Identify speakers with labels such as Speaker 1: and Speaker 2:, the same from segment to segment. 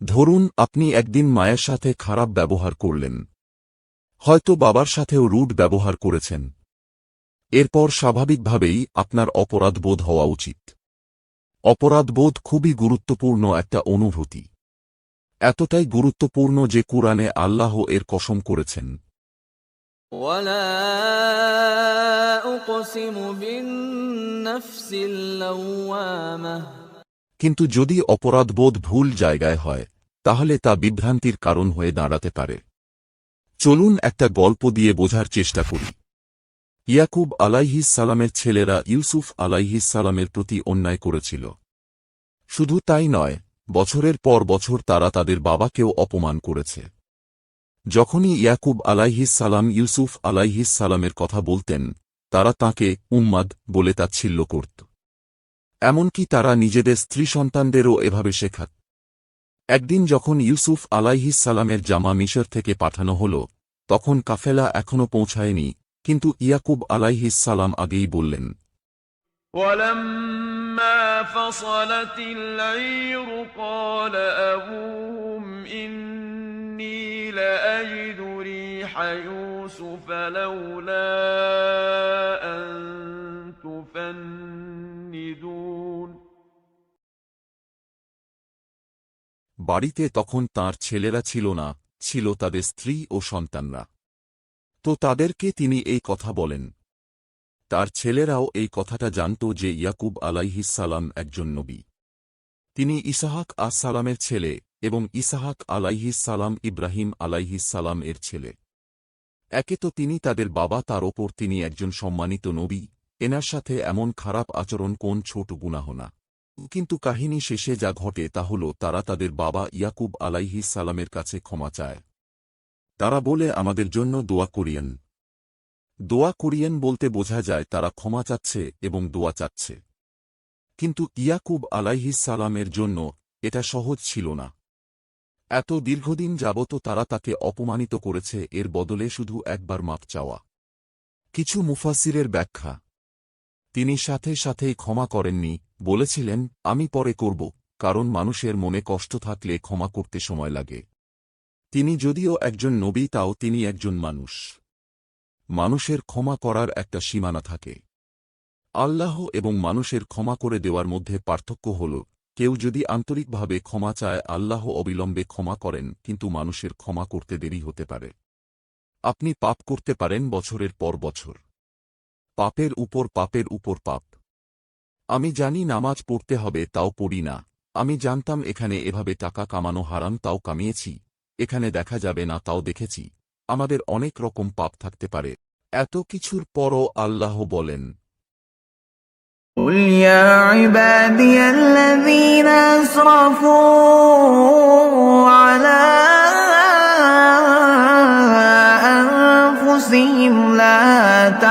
Speaker 1: ধরুন আপনি একদিন মায়ের সাথে খারাপ ব্যবহার করলেন হয়তো বাবার সাথেও রুড ব্যবহার করেছেন এরপর স্বাভাবিকভাবেই আপনার অপরাধবোধ হওয়া উচিত অপরাধবোধ খুবই গুরুত্বপূর্ণ একটা অনুভূতি এতটাই গুরুত্বপূর্ণ যে কুরআনে আল্লাহ এর কসম করেছেন
Speaker 2: ولا أقسم بالنفس اللوامة
Speaker 1: কিন্তু যদি অপরাধবোধ ভুল জায়গায় হয়, তাহলে তা বিভ্রান্তির কারণ হয়ে দাঁড়াতে পারে। চলুন একটা গল্প দিয়ে বোঝার চেষ্টা করি। ইয়াকুব আলাইহিস সালামের ছেলেরা ইউসুফ আলাইহিস সালামের প্রতি অন্যায় করেছিল। শুধু তাই নয়, বছরের পর বছর তারা তাদের বাবাকেও অপমান করেছে। যখনই ইয়াকুব আলাইহিস সালাম ইউসুফ আলাইহিস সালামের কথা বলতেন, তারা তাকে উম্মাদ বলে তাচ্ছিল্য করত। এমনকি তারা নিজেদের স্ত্রী সন্তানদেরও এভাবে শেখাত একদিন যখন ইউসুফ আলাইহিস সালামের জামা মিশর থেকে পাঠানো হল তখন কাফেলা এখনও পৌঁছায়নি কিন্তু ইয়াকুব আলাইহিস সালাম আগেই বললেন
Speaker 3: ولما فصلت العير قال أبوهم إني لأجد ريح يوسف لولا أن تفندون
Speaker 1: বাড়িতে তখন তার ছেলেরা ছিল না, ছিল তাদের স্ত্রী ও সন্তানরা। তো তাদেরকে তিনি এই কথা বলেন। তার ছেলেরাও এই কথাটা জানত যে ইয়াকুব সালাম একজন নবী। তিনি ইসাহাক সালামের ছেলে এবং ইসাহাক সালাম ইব্রাহিম সালাম এর ছেলে। একে তো তিনি তাদের বাবা, তার ওপর তিনি একজন সম্মানিত নবী। এনার সাথে এমন খারাপ আচরণ কোন ছোট গুনাহ না কিন্তু কাহিনী শেষে যা ঘটে তা হল, তারা তাদের বাবা ইয়াকুব আলাইহিস সালামের কাছে ক্ষমা চায়। তারা বলে, আমাদের জন্য দোয়া করিয়েন। দোয়া করিয়েন বলতে বোঝা যায়, তারা ক্ষমা চাচ্ছে এবং দোয়া চাচ্ছে। কিন্তু ইয়াকুব আলাইহিস সালামের জন্য এটা সহজ ছিল না। এত দীর্ঘদিন যাবত তারা তাকে অপমানিত করেছে, এর বদলে শুধু একবার মাপ চাওয়া। কিছু মুফাসিরের ব্যাখ্যা। তিনি সাথে সাথেই ক্ষমা করেননি, বলেছিলেন, আমি পরে করব, কারণ মানুষের মনে কষ্ট থাকলে ক্ষমা করতে সময় লাগে। তিনি যদিও একজন নবী, তাও তিনি একজন মানুষ। মানুষের ক্ষমা করার একটা সীমানা থাকে। আল্লাহ এবং মানুষের ক্ষমা করে দেওয়ার মধ্যে পার্থক্য হল, কেউ যদি আন্তরিকভাবে ক্ষমা চায়, আল্লাহ অবিলম্বে ক্ষমা করেন, কিন্তু মানুষের ক্ষমা করতে দেরি হতে পারে। আপনি পাপ করতে পারেন বছরের পর বছর। পাপের উপর পাপের উপর পাপ আমি জানি নামাজ পড়তে হবে তাও পড়ি না আমি জানতাম এখানে এভাবে টাকা কামানো হারাম তাও কামিয়েছি এখানে দেখা যাবে না তাও দেখেছি আমাদের অনেক রকম পাপ থাকতে পারে এত কিছুর পরও আল্লাহ বলেন
Speaker 4: قل يا عبادي الذين أسرفوا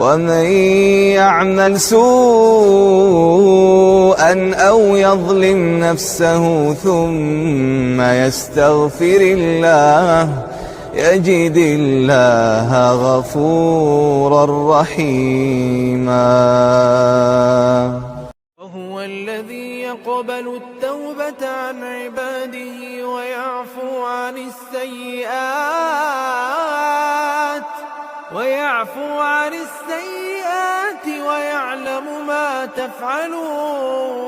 Speaker 5: ومن يعمل سوءا أو يظلم نفسه ثم يستغفر الله يجد الله غفورا رحيما.
Speaker 2: وهو الذي يقبل التوبة عن عباده ويعفو عن السيئات. ويعفو عن السيئات ويعلم ما تفعلون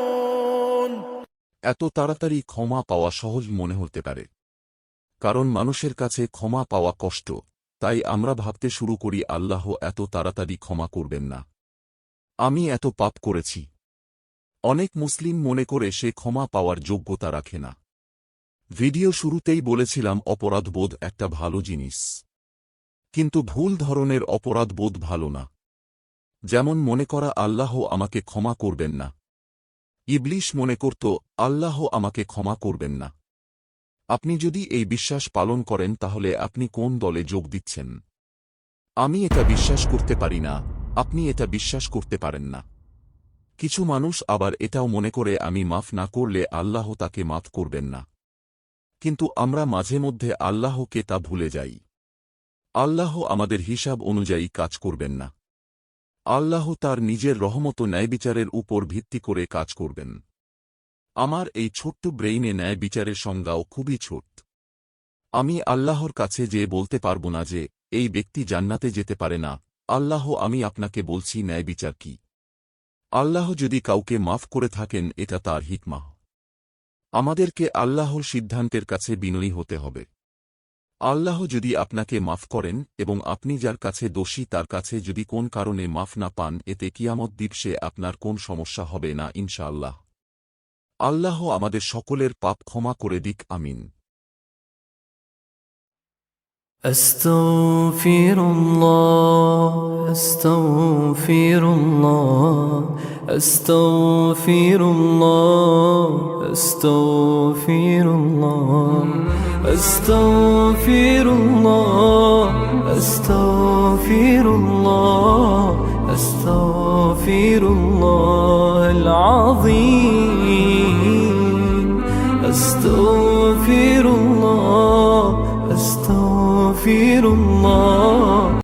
Speaker 1: এত তাড়াতাড়ি ক্ষমা পাওয়া সহজ মনে হতে পারে কারণ মানুষের কাছে ক্ষমা পাওয়া কষ্ট তাই আমরা ভাবতে শুরু করি আল্লাহ এত তাড়াতাড়ি ক্ষমা করবেন না আমি এত পাপ করেছি অনেক মুসলিম মনে করে সে ক্ষমা পাওয়ার যোগ্যতা রাখে না ভিডিও শুরুতেই বলেছিলাম অপরাধবোধ একটা ভালো জিনিস কিন্তু ভুল ধরনের অপরাধবোধ ভালো না। যেমন মনে করা, আল্লাহ আমাকে ক্ষমা করবেন না। ইবলিশ মনে করত, আল্লাহ আমাকে ক্ষমা করবেন না। আপনি যদি এই বিশ্বাস পালন করেন, তাহলে আপনি কোন দলে যোগ দিচ্ছেন? আমি এটা বিশ্বাস করতে পারি না, আপনি এটা বিশ্বাস করতে পারেন না। কিছু মানুষ আবার এটাও মনে করে, আমি মাফ না করলে আল্লাহ তাকে মাফ করবেন না। কিন্তু আমরা মাঝে মধ্যে আল্লাহকে তা ভুলে যাই। আল্লাহ আমাদের হিসাব অনুযায়ী কাজ করবেন না। আল্লাহ তার নিজের রহমত ন্যায়বিচারের উপর ভিত্তি করে কাজ করবেন। আমার এই ছোট্ট ব্রেইনে ন্যায় বিচারের সংজ্ঞাও খুবই ছোট। আমি আল্লাহর কাছে যে বলতে পারব না যে, এই ব্যক্তি জান্নাতে যেতে পারে না, আল্লাহ আমি আপনাকে বলছি ন্যায় বিচার কি? আল্লাহ যদি কাউকে মাফ করে থাকেন, এটা তার হিকমাহ আমাদেরকে আল্লাহর সিদ্ধান্তের কাছে বিনয়ী হতে হবে। আল্লাহ যদি আপনাকে মাফ করেন এবং আপনি যার কাছে দোষী তার কাছে যদি কোন কারণে মাফ না পান এতে কিয়ামত দিবসে আপনার কোন সমস্যা হবে না ইনশাআল্লাহ আল্লাহ আমাদের সকলের পাপ ক্ষমা করে দিক আমিন
Speaker 6: أستغفر الله أستغفر الله أستغفر الله أستغفر الله أستغفر الله أستغفر الله أستغفر الله العظيم. أستغفر الله أستغفر الله